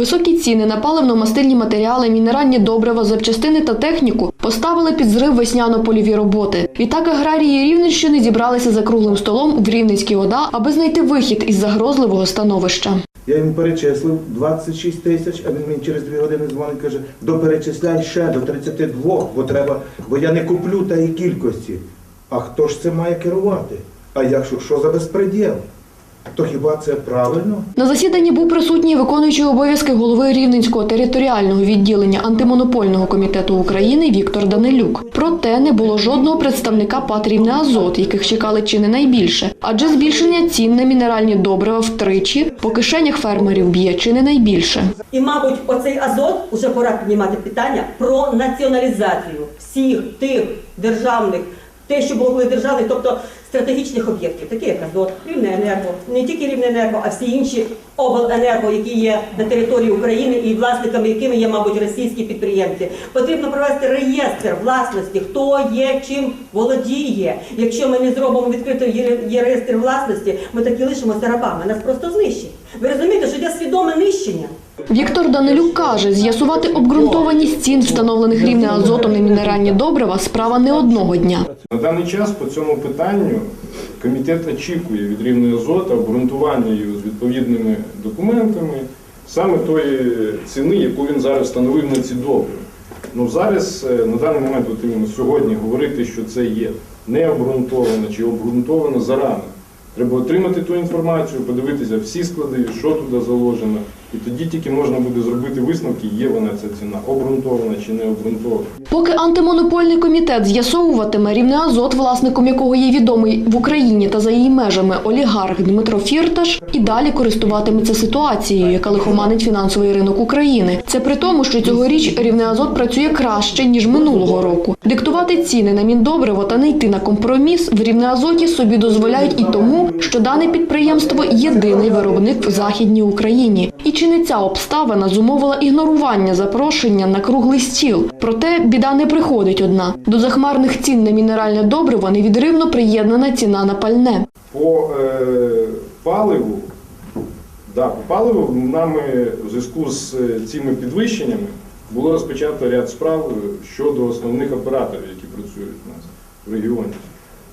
Високі ціни на паливно-мастильні матеріали, мінеральні добрива, запчастини та техніку поставили під зрив весняно-польові роботи. Відтак аграрії Рівненщини зібралися за круглим столом в Рівненській ОДА, аби знайти вихід із загрозливого становища. Я йому перечислив 26 тисяч, а він мені через дві години дзвонить, каже, доперечисляй ще до 32, бо треба, бо я не куплю тієї кількості. А хто ж це має керувати? А я що, що за безпреділ? То хіба це правильно? На засіданні був присутній виконуючий обов'язки голови Рівненського територіального відділення антимонопольного комітету України Віктор Данилюк. Проте не було жодного представника ПАТ «Рівне Азот, яких чекали чи не найбільше, адже збільшення цін на мінеральні добрива втричі по кишенях фермерів б'є чи не найбільше. І, мабуть, оцей азот уже пора піднімати питання про націоналізацію всіх тих державних, те, що було коли державних, тобто стратегічних об'єктів, такі як азот, Рівнеенерго, не тільки Рівнеенерго, а всі інші обленерго, які є на території України і власниками якими є, мабуть, російські підприємці. Потрібно провести реєстр власності, хто є, чим володіє. Якщо ми не зробимо відкритий реєстр власності, ми так і лишимося рабами. Нас просто знищать. Ви розумієте, що йде свідоме нищення. Віктор Данилюк каже, з'ясувати обґрунтованість цін, встановлених рівне азотом на мінеральні добрива, справа не одного дня. На даний час по цьому питанню комітет очікує від рівної азота обґрунтування його з відповідними документами саме тої ціни, яку він зараз встановив на ці добрива. Ну зараз е, на даний момент, от сьогодні, говорити, що це є не обґрунтовано чи обґрунтовано зарано. Треба отримати ту інформацію, подивитися всі склади, що туди заложено, і тоді тільки можна буде зробити висновки, є вона ця ціна обґрунтована чи не обґрунтована. Поки антимонопольний комітет з'ясовуватиме рівне азот, власником якого є відомий в Україні та за її межами олігарх Дмитро Фірташ, і далі користуватиметься ситуацією, яка лихоманить фінансовий ринок України. Це при тому, що цьогоріч рівне азот працює краще ніж минулого року. Диктувати ціни на міндобриво та не йти на компроміс в рівне азоті собі дозволяють і тому, що дане підприємство єдиний виробник в західній Україні. І чи не ця обставина зумовила ігнорування запрошення на круглий стіл? Проте біда не приходить одна. До захмарних цін на мінеральне добриво невідривно приєднана ціна на пальне. По е, паливу, да, по паливу нами в зв'язку з е, цими підвищеннями було розпочато ряд справ щодо основних операторів, які працюють у нас в регіоні.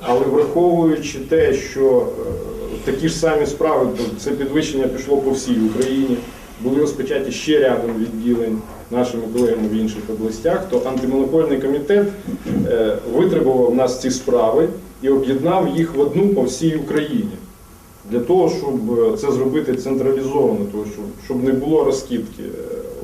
Але враховуючи те, що е, такі ж самі справи, це підвищення пішло по всій Україні, були розпочаті ще рядом відділень нашими колегами в інших областях, то антимонопольний комітет е, витребував нас ці справи і об'єднав їх в одну по всій Україні. Для того, щоб е, це зробити централізовано, того, щоб, щоб не було розкидки.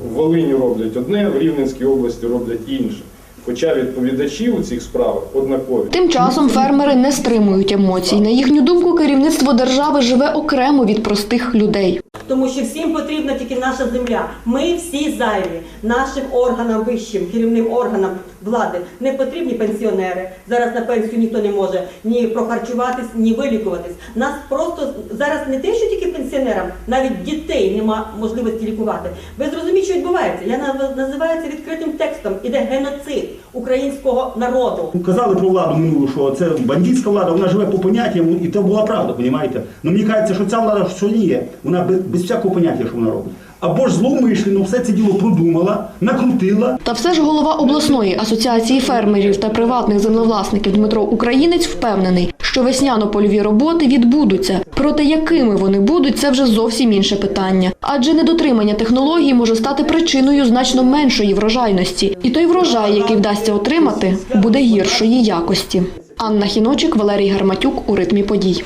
В Волині роблять одне, в Рівненській області роблять інше. Хоча відповідачі у цих справах однакові. Тим часом фермери не стримують емоцій. На їхню думку, керівництво держави живе окремо від простих людей. Тому що всім потрібна тільки наша земля. Ми всі зайві. Нашим органам вищим, керівним органам влади не потрібні пенсіонери. Зараз на пенсію ніхто не може ні прохарчуватись, ні вилікуватись. Нас просто зараз не те, що тільки пенсіонерам, навіть дітей нема можливості лікувати. Ви зрозумієте, що відбувається? Я називаю це відкритим текстом. Іде геноцид українського народу. Казали про владу минулу, що це бандитська влада, вона живе по поняттям, і це була правда, розумієте? Ну мені кажеться, що ця влада що є, вона без, всякого поняття, що вона робить. Або ж зловмишлено все це діло продумала, накрутила, Та все ж голова обласної асоціації фермерів та приватних землевласників Дмитро Українець впевнений, що весняно-польові роботи відбудуться. Проте якими вони будуть, це вже зовсім інше питання. Адже недотримання технологій може стати причиною значно меншої врожайності, і той врожай, який вдасться отримати, буде гіршої якості. Анна Хіночик, Валерій Гарматюк у ритмі подій.